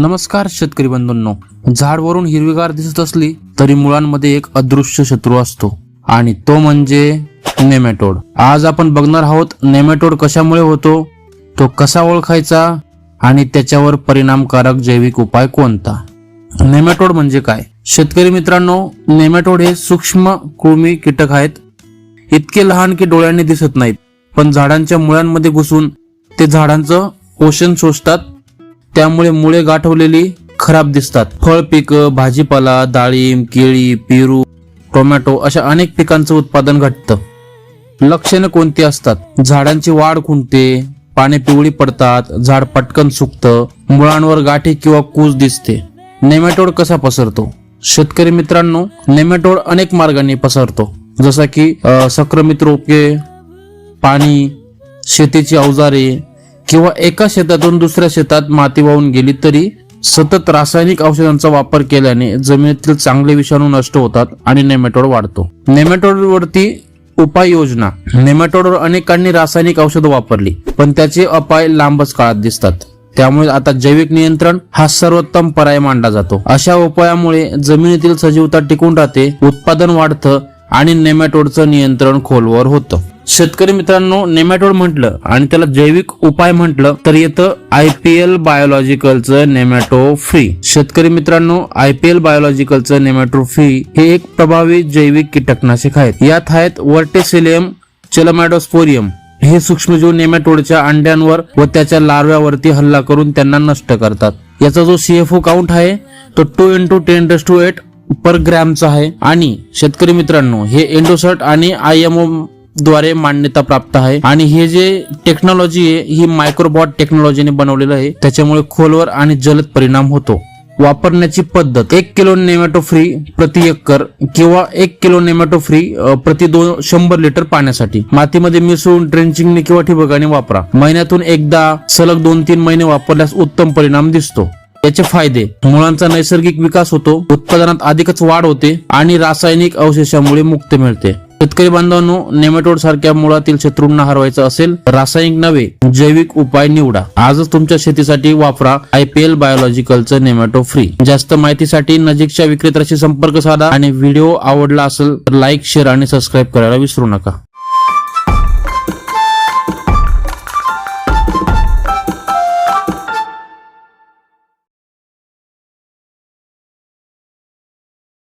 नमस्कार शेतकरी बंधूंनो. झाडवरून हिरवीगार दिसत असली तरी मुळांमध्ये एक अदृश्य शत्रू असतो आणि तो म्हणजे नेमॅटोड. आज आपण बघणार आहोत नेमॅटोड कशामुळे होतो तो कसा ओळखायचा आणि त्याच्यावर परिणामकारक जैविक उपाय कोणता? नेमॅटोड म्हणजे काय? शेतकरी मित्रांनो नेमॅटोड हे सूक्ष्म कृमी कीटक आहेत. इतके लहान की डोळ्यांनी दिसत नाहीत पण झाडांच्या मुळांमध्ये घुसून ते झाडांचं पोषण शोषतात त्यामुळे मुळे गाठवलेली खराब दिसतात. फळ पीक भाजीपाला डाळिंब केळी पेरू टोमॅटो अशा अनेक पिकांचं उत्पादन घटतं. लक्षणे कोणती असतात? झाडांची वाढ खुंटते पाने पिवळी पडतात झाड पटकन सुकतं मुळांवर गाठी किंवा कूज दिसते. नेमॅटोड कसा पसरतो? शेतकरी मित्रांनो नेमॅटोड अनेक मार्गाने पसरतो. जसा की संक्रमित रोपे पाणी शेतीची अवजारे किंवा एका शेतातून दुसऱ्या शेतात माती वाहून गेली तरी सतत रासायनिक औषधांचा वापर केल्याने जमिनीतील चांगले विषाणू नष्ट होतात आणि नेमॅटोड वाढतो. नेमॅटोड वरती उपाययोजना. नेमॅटोडवर अनेकांनी रासायनिक औषधं वापरली पण त्याचे अपाय लांबच काळात दिसतात. त्यामुळे आता जैविक नियंत्रण हा सर्वोत्तम पर्याय मानला जातो. अशा उपायामुळे जमिनीतील सजीवता टिकून राहते उत्पादन वाढतं आणि नेमॅटोडचं नियंत्रण खोलवर होतं. शेतकरी मित्रांनो नेमॅटोड म्हटलं आणि त्याला जैविक उपाय म्हटलं तर येतं आय पी एल बायोलॉजिकलचं नेमॅटो फ्री शेतकरी मित्रांनो आय पी एल बायोलॉजिकलचं नेमॅटो फ्री हे एक प्रभावी जैविक कीटकनाशक आहेत. यात आहेत वर्टेसिलियम चेलमॅडोस्पोरियम हे सूक्ष्मजीव नेमॅटोडच्या अंड्यांवर व त्याच्या लार्व्यावरती हल्ला करून त्यांना नष्ट करतात. याचा जो सीएफओ काउंट आहे तो टू इंटू टेन डस टू एट पर ग्रॅमचा आहे. आणि शेतकरी मित्रांनो हे एंडोसट आणि आयएमओ द्वारे मान्यता प्राप्त आहे. आणि हे जे टेक्नॉलॉजी आहे ही मायक्रोबॉट टेक्नॉलॉजीने बनवलेलं आहे त्याच्यामुळे खोलवर आणि जलद परिणाम होतो. वापरण्याची पद्धत एक किलो नेमॅटो फ्री प्रति एकर किंवा एक किलो नेमॅटो फ्री प्रति दोन शंभर लिटर पाण्यासाठी. मातीमध्ये मिसळून ड्रेंचिंगने किंवा ठिबकाने वापरा. महिन्यातून एकदा सलग दोन तीन महिने वापरल्यास उत्तम परिणाम दिसतो. याचे फायदे मुळांचा नैसर्गिक विकास होतो उत्पादनात अधिकच वाढ होते आणि रासायनिक अवशेषामुळे मुक्त मिळते. शेतकरी बांधवांनो नेमेटोड सारख्या मुळातील शत्रूंना हरवायचं असेल रासायनिक नव्हे जैविक उपाय निवडा. आजच तुमच्या शेतीसाठी वापरा आयपीएल बायोलॉजिकलचं नेमॅटो फ्री. जास्त माहितीसाठी नजीकच्या विक्रेत्याशी संपर्क साधा आणि व्हिडिओ आवडला असेल तर लाईक शेअर आणि सबस्क्राईब करायला विसरू नका.